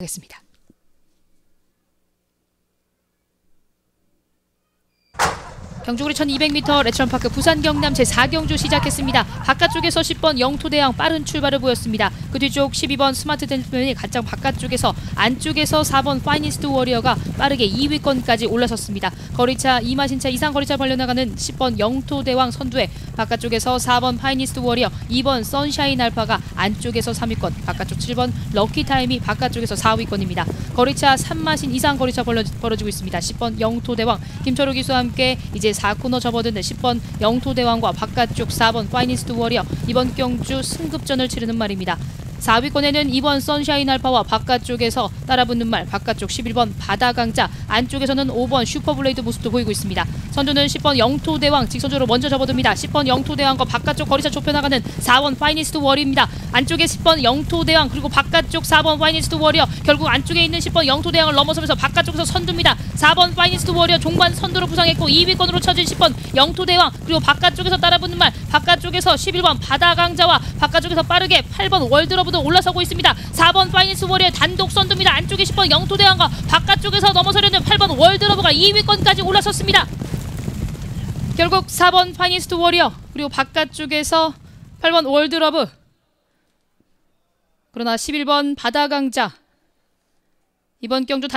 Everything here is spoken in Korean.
하겠습니다. 경주구리 1200m 레츠런파크 부산 경남 제4경주 시작했습니다. 바깥쪽에서 10번 영토대왕 빠른 출발을 보였습니다. 그 뒤쪽 12번 스마트 젠틀맨이 가장 바깥쪽에서 안쪽에서 4번 파이니스트 워리어가 빠르게 2위권까지 올라섰습니다. 거리차 이마신차 이상 거리차 벌려나가는 10번 영토대왕 선두에 바깥쪽에서 4번 파이니스트 워리어 2번 선샤인 알파가 안쪽에서 3위권 바깥쪽 7번 럭키타임이 바깥쪽에서 4위권입니다. 거리차 3마신 이상 거리차 벌어지고 있습니다. 10번 영토대왕 김철우 기수와 함께 이제 4코너 접어든 10번 영토대왕과 바깥쪽 4번 파이니스트 워리어 이번 경주 승급전을 치르는 말입니다. 4위권에는 2번 선샤인 알파와 바깥쪽에서 따라붙는 말 바깥쪽 11번 바다강자 안쪽에서는 5번 슈퍼블레이드 모습도 보이고 있습니다. 선두는 10번 영토대왕 직선적으로 먼저 접어듭니다. 10번 영토대왕과 바깥쪽 거리차 좁혀나가는 4번 파이니스트 워리입니다. 안쪽에 10번 영토대왕 그리고 바깥쪽 4번 파이니스트 워리어 결국 안쪽에 있는 10번 영토대왕을 넘어서면서 바깥쪽에서 선두입니다. 4번 파이니스트 워리어 종반 선두로 부상했고 2위권으로 쳐진 10번 영토대왕 그리고 바깥쪽에서 따라붙는 말 바깥쪽에서 11번 바다강자와 바깥쪽에서 빠르게 8번 월드러브 도 올라서고 있습니다. 4번 파이니스트 워리어 단독 선두입니다. 안쪽에 10번 영토대왕과 바깥쪽에서 넘어서려는 8번 월드러브가 2위권까지 올라섰습니다. 결국 4번 파이니스트 워리어 그리고 바깥쪽에서 8번 월드러브 그러나 11번 바다강자 이번 경주